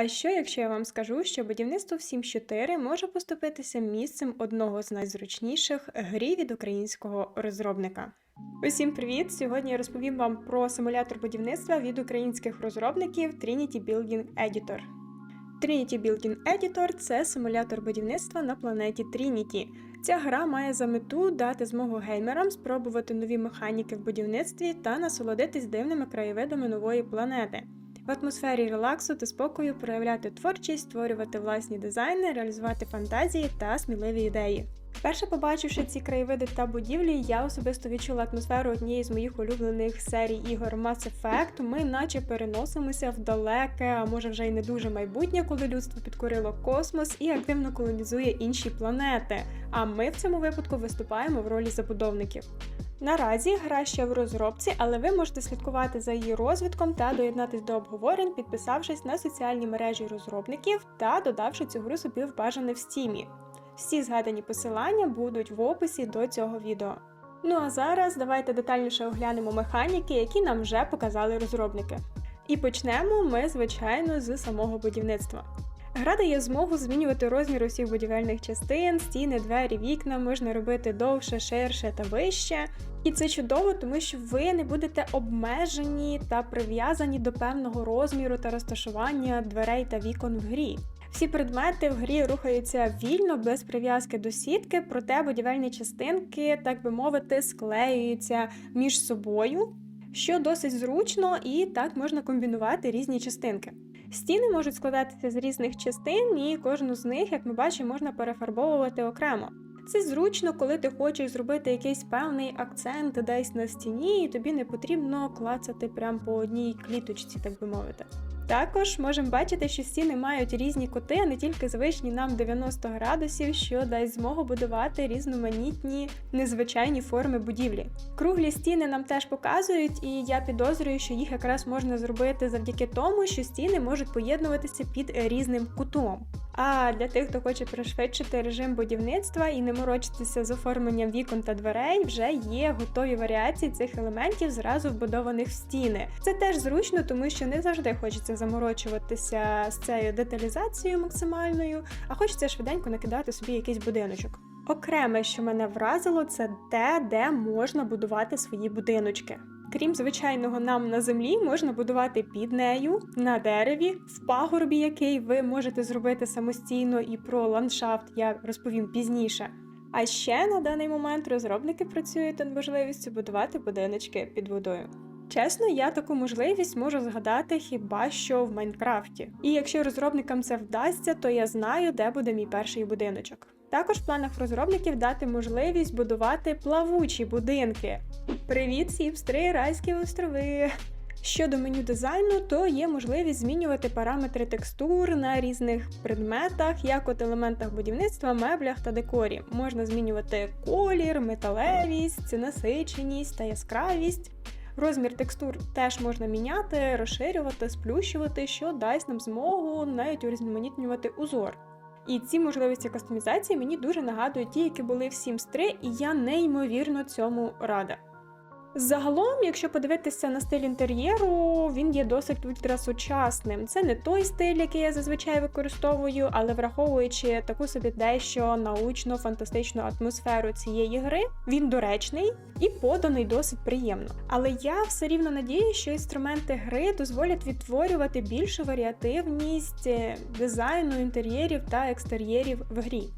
А що, якщо я вам скажу, що будівництво в Sims 4 може поступитися місцем одного з найзручніших грі від українського розробника? Усім привіт! Сьогодні я розповім вам про симулятор будівництва від українських розробників Trinity Building Editor. Trinity Building Editor це симулятор будівництва на планеті Trinity. Ця гра має за мету дати змогу геймерам спробувати нові механіки в будівництві та насолодитись дивними краєвидами нової планети. В атмосфері релаксу та спокою проявляти творчість, створювати власні дизайни, реалізувати фантазії та сміливі ідеї. Перше побачивши ці краєвиди та будівлі, я особисто відчула атмосферу однієї з моїх улюблених серій ігор Mass Effect. Ми наче переносимося в далеке, а може вже й не дуже майбутнє, коли людство підкорило космос і активно колонізує інші планети. А ми в цьому випадку виступаємо в ролі забудовників. Наразі гра ще в розробці, але ви можете слідкувати за її розвитком та доєднатись до обговорень, підписавшись на соціальні мережі розробників та додавши цю гру собі в бажане в стімі. Всі згадані посилання будуть в описі до цього відео. Ну а зараз давайте детальніше оглянемо механіки, які нам вже показали розробники. І почнемо ми, звичайно, з самого будівництва. Гра дає змогу змінювати розмір усіх будівельних частин, стіни, двері, вікна, можна робити довше, ширше та вище. І це чудово, тому що ви не будете обмежені та прив'язані до певного розміру та розташування дверей та вікон в грі. Всі предмети в грі рухаються вільно, без прив'язки до сітки, проте будівельні частинки, так би мовити, склеюються між собою, що досить зручно і так можна комбінувати різні частинки. Стіни можуть складатися з різних частин, і кожну з них, як ми бачимо, можна перефарбовувати окремо. Це зручно, коли ти хочеш зробити якийсь певний акцент десь на стіні, і тобі не потрібно клацати прямо по одній кліточці, так би мовити. Також можемо бачити, що стіни мають різні кути, а не тільки звичні нам 90 градусів, що дасть змогу будувати різноманітні незвичайні форми будівлі. Круглі стіни нам теж показують, і я підозрюю, що їх якраз можна зробити завдяки тому, що стіни можуть поєднуватися під різним кутом. А для тих, хто хоче пришвидшити режим будівництва і не морочитися з оформленням вікон та дверей, вже є готові варіації цих елементів зразу вбудованих в стіни. Це теж зручно, тому що не завжди хочеться заморочуватися з цією деталізацією максимальною, а хочеться швиденько накидати собі якийсь будиночок. Окреме, що мене вразило, це те, де можна будувати свої будиночки. Крім звичайного нам на землі, можна будувати під нею, на дереві, в пагорбі, який ви можете зробити самостійно, і про ландшафт я розповім пізніше. А ще на даний момент розробники працюють над можливістю будувати будиночки під водою. Чесно, я таку можливість можу згадати хіба що в Майнкрафті. І якщо розробникам це вдасться, то я знаю, де буде мій перший будиночок. Також в планах розробників дати можливість будувати плавучі будинки. Привіт, Сіпстри, райські острови! Щодо меню дизайну, то є можливість змінювати параметри текстур на різних предметах, як от елементах будівництва, меблях та декорі. Можна змінювати колір, металевість, насиченість та яскравість. Розмір текстур теж можна міняти, розширювати, сплющувати, що дасть нам змогу навіть урізноманітнювати узор. І ці можливості кастомізації мені дуже нагадують ті, які були в Sims 3, і я неймовірно цьому рада. Загалом, якщо подивитися на стиль інтер'єру, він є досить ультрасучасним. Це не той стиль, який я зазвичай використовую, але враховуючи таку собі дещо научно фантастичну атмосферу цієї гри, він доречний і поданий досить приємно. Але я все рівно надію, що інструменти гри дозволять відтворювати більшу варіативність дизайну інтер'єрів та екстер'єрів в грі.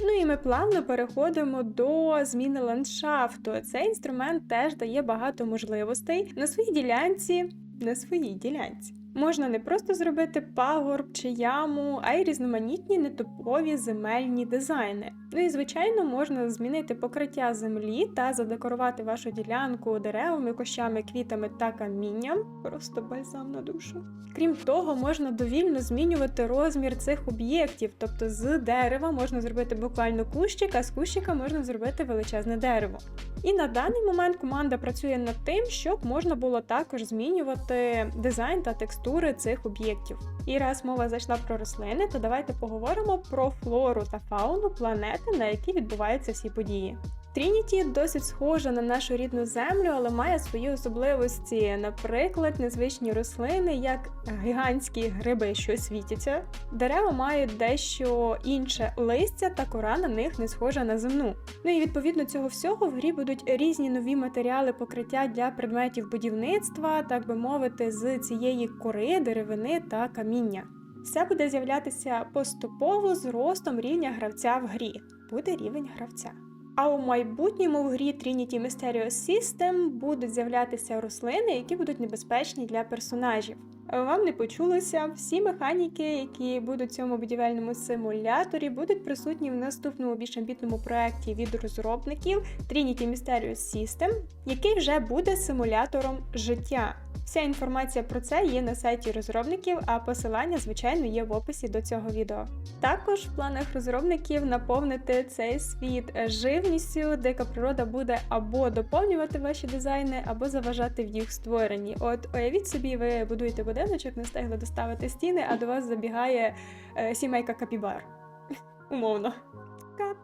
Ну і ми плавно переходимо до зміни ландшафту. Цей інструмент теж дає багато можливостей на своїй ділянці, на своїй ділянці. Можна не просто зробити пагорб чи яму, а й різноманітні нетипові земельні дизайни. Ну і звичайно, можна змінити покриття землі та задекорувати вашу ділянку деревами, кощами, квітами та камінням. Просто бальзам на душу. Крім того, можна довільно змінювати розмір цих об'єктів, тобто з дерева можна зробити буквально кущик, а з кущика можна зробити величезне дерево. І на даний момент команда працює над тим, щоб можна було також змінювати дизайн та текстури цих об'єктів. І раз мова зайшла про рослини, то давайте поговоримо про флору та фауну планети, на якій відбуваються всі події. Трініті досить схожа на нашу рідну землю, але має свої особливості. Наприклад, незвичні рослини, як гігантські гриби, що світяться. Дерева мають дещо інше листя, та кора на них не схожа на земну. Ну і відповідно цього всього в грі будуть різні нові матеріали покриття для предметів будівництва, так би мовити, з цієї кори, деревини та каміння. Все буде з'являтися поступово з ростом рівня гравця в грі. Буде рівень гравця. А у майбутньому в грі Trinity Mysterious System будуть з'являтися рослини, які будуть небезпечні для персонажів. Вам не почулося, всі механіки, які будуть в цьому будівельному симуляторі, будуть присутні в наступному більш амбітному проєкті від розробників Trinity Mysterious System, який вже буде симулятором життя. Вся інформація про це є на сайті розробників, а посилання, звичайно, є в описі до цього відео. Також в планах розробників наповнити цей світ живністю, дика природа буде або доповнювати ваші дизайни, або заважати в їх створенні. От уявіть собі, ви будуєте будиночок, не встигли доставити стіни, а до вас забігає е, сімейка капібар. Умовно. Капібара,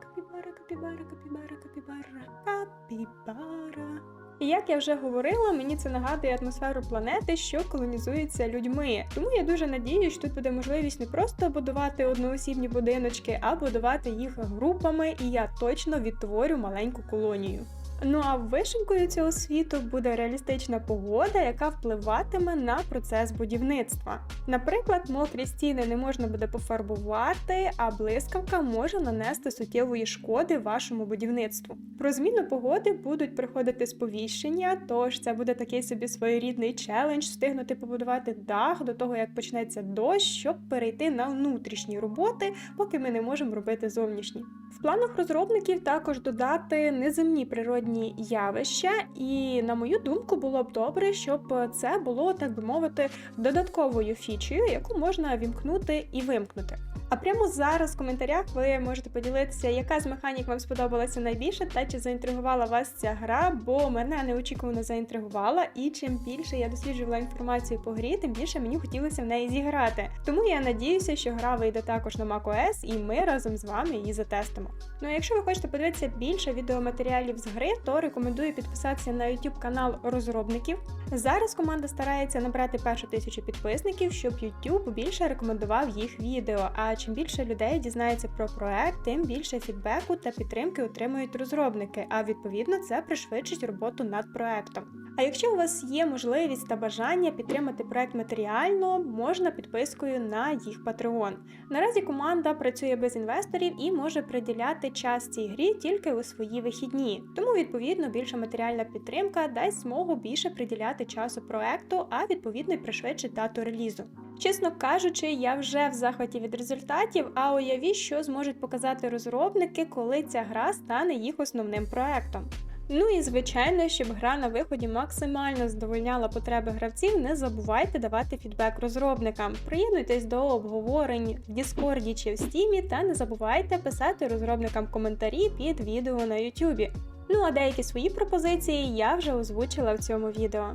капібара, капібара, капібара, капібара, капібара. І як я вже говорила, мені це нагадує атмосферу планети, що колонізується людьми. Тому я дуже надіюсь, що тут буде можливість не просто будувати одноосібні будиночки, а будувати їх групами, і я точно відтворю маленьку колонію. Ну а вишенькою цього світу буде реалістична погода, яка впливатиме на процес будівництва. Наприклад, мокрі стіни не можна буде пофарбувати, а блискавка може нанести суттєвої шкоди вашому будівництву. Про зміну погоди будуть приходити сповіщення, тож це буде такий собі своєрідний челендж встигнути побудувати дах до того, як почнеться дощ, щоб перейти на внутрішні роботи, поки ми не можемо робити зовнішні. В планах розробників також додати неземні природні явища, і, на мою думку, було б добре, щоб це було, так би мовити, додатковою фічею, яку можна вімкнути і вимкнути. А прямо зараз в коментарях ви можете поділитися, яка з механік вам сподобалася найбільше, та чи заінтригувала вас ця гра, бо мене неочікувано заінтригувала, і чим більше я досліджувала інформацію по грі, тим більше мені хотілося в неї зіграти. Тому я надіюся, що гра вийде також на macOS, і ми разом з вами її затестимо. Ну а якщо ви хочете подивитися більше відеоматеріалів з гри, то рекомендую підписатися на YouTube канал розробників. Зараз команда старається набрати першу тисячу підписників, щоб YouTube більше рекомендував їх відео. А чим більше людей дізнається про проект, тим більше фідбеку та підтримки отримують розробники, а відповідно це пришвидшить роботу над проектом. А якщо у вас є можливість та бажання підтримати проект матеріально, можна підпискою на їх Patreon. Наразі команда працює без інвесторів і може приділяти час цій грі тільки у свої вихідні. Тому, відповідно, більша матеріальна підтримка дасть змогу більше приділяти часу проекту, а відповідно й пришвидшить дату релізу. Чесно кажучи, я вже в захваті від результатів, а уявіть, що зможуть показати розробники, коли ця гра стане їх основним проектом. Ну і звичайно, щоб гра на виході максимально задовольняла потреби гравців, не забувайте давати фідбек розробникам. Приєднуйтесь до обговорень в Діскорді чи в Стімі, та не забувайте писати розробникам коментарі під відео на Ютубі. Ну а деякі свої пропозиції я вже озвучила в цьому відео.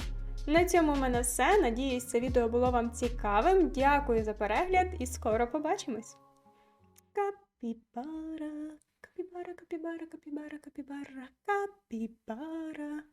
На цьому в мене все. Надіюсь, це відео було вам цікавим. Дякую за перегляд і скоро побачимось. Капіпара, капібара, капібара, капібара, капібара, капібара.